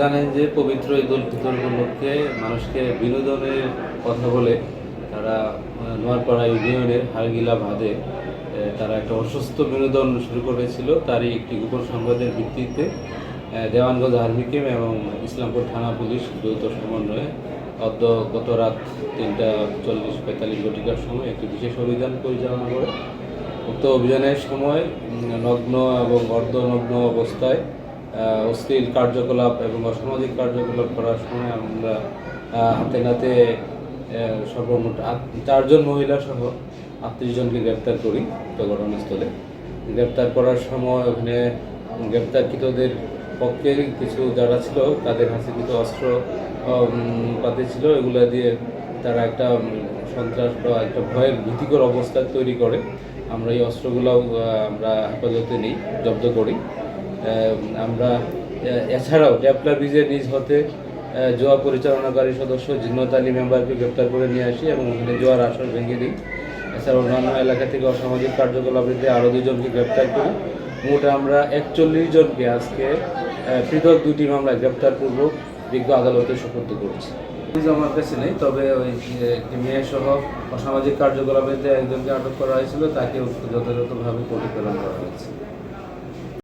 জানেন যে পবিত্র ঈদ উল ফিতর উপলক্ষে মানুষকে বিনোদনের কথা বলে তারা নোয়ারপাড়া ইউনিয়নের হারগিলা ভাদে তারা একটা অসুস্থ বিনোদন শুরু করেছিল তারই একটি গোপন সংবাদের ভিত্তিতে দেওয়ানগঞ্জ আর্মি ক্যাম্প এবং ইসলামপুর থানা পুলিশ যৌথ সমন্বয়ে অদ্য গত রাত তিনটা চল্লিশ পঁয়তাল্লিশ ঘটিকার সময় একটি বিশেষ অভিযান পরিচালনা করে। উক্ত অভিযানের সময় নগ্ন এবং অর্ধনগ্ন অবস্থায় অশ্লীল কার্যকলাপ এবং অসামাজিক কার্যকলাপ করার সময় আমরা হাতে নাতে সর্বমোট চারজন মহিলা সহ আটত্রিশ জনকে গ্রেপ্তার করি ঘটনাস্থলে। গ্রেপ্তার করার সময় ওখানে গ্রেপ্তারকৃতদের পক্ষে কিছু যারা ছিল তাদের হাতে কিছু অস্ত্র পাতি ছিল, এগুলো দিয়ে তারা একটা সন্ত্রাস বা একটা ভয়ের ভীতিকর অবস্থা তৈরি করে। আমরা এই অস্ত্রগুলো আমরা হেফাজতে নিই, জব্দ করি। আমরা এছাড়াও ড্যাপলা ব্রিজের নিজ হতে জোয়া পরিচালনাকারী সদস্য জিন্নত আলী মেম্বারকে গ্রেপ্তার করে নিয়ে আসি এবং ওখানে জোয়ার আসর ভেঙে দিই। এছাড়া অন্যান্য এলাকা থেকে অসামাজিক কার্যকলাপের আরও দুজনকে গ্রেপ্তার করি। মোট আমরা একচল্লিশ জনকে আজকে পৃথক দুটি মামলা গ্রেপ্তারপূর্বক বিজ্ঞ আদালতে সুপর্দ করেছি। আমার কাছে নেই, তবে ওই একটি মেয়ে সহ অসামাজিক কার্যকলাপের একজনকে আটক করা হয়েছিল তাকে যথাযথভাবে প্রেরণ করা হয়েছে।